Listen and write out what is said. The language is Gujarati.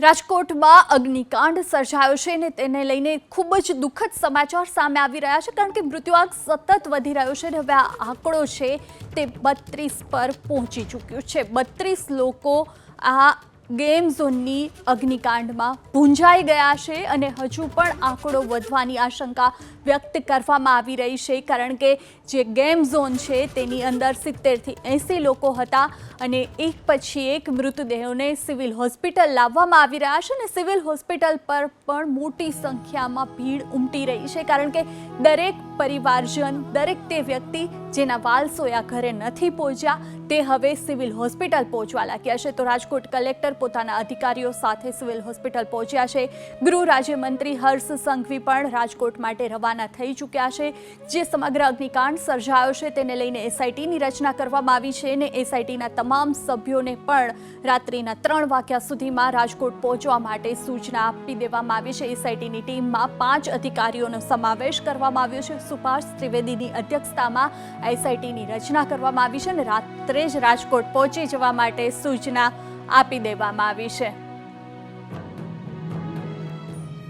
રાજકોટમાં અગ્નિકાંડ સર્જાયો છે અને તેને લઈને ખૂબ જ દુઃખદ સમાચાર સામે આવી રહ્યા છે કારણ કે મૃત્યુઆંક સતત વધી રહ્યો છે અને હવે આ આંકડો છે તે બત્રીસ પર પહોંચી ચૂક્યો છે. બત્રીસ લોકો આ ગેમ ઝોનની અગ્નિકાંડમાં ભૂંજાઈ ગયા છે અને હજુ પણ આંકડો વધવાની આશંકા વ્યક્ત કરવામાં આવી રહી છે, કારણ કે જે ગેમ ઝોન છે તેની અંદર સિત્તેરથી એંસી લોકો હતા અને એક પછી એક મૃતદેહોને સિવિલ હોસ્પિટલ લાવવામાં આવી રહ્યા છે અને સિવિલ હોસ્પિટલ પર પણ મોટી સંખ્યામાં ભીડ ઉમટી રહી છે, કારણ કે દરેક પરિવારજન, દરેક તે વ્યક્તિ જેના વાલસોયા ઘરે નથી પહોંચ્યા, તે હવે સિવિલ હોસ્પિટલ પહોંચવા લાગ્યા છે. તો રાજકોટ કલેક્ટર પોતાના અધિકારીઓ સાથે સિવિલ હોસ્પિટલ પહોંચ્યા છે. ગૃહ રાજ્યમંત્રી હર્ષ સંઘવી પણ રાજકોટ માટે રવાના થઈ ચૂક્યા છે. જે સમગ્ર અગ્નિકાંડ સર્જાયો છે તેને લઈને એસઆઈટીની રચના કરવામાં આવી છે અને એસઆઈટીના તમામ સભ્યોને પણ રાત્રિના ત્રણ વાગ્યા સુધીમાં રાજકોટ પહોંચવા માટે સૂચના આપી દેવામાં આવી છે. એસઆઈટીની ટીમમાં પાંચ અધિકારીઓનો સમાવેશ કરવામાં આવ્યો છે. સુભાષ ત્રિવેદીની અધ્યક્ષતામાં એસઆઈટીની રચના કરવામાં આવી છે અને રાત્રે જ રાજકોટ પહોંચી જવા માટે સૂચના આપી દેવામાં આવી છે.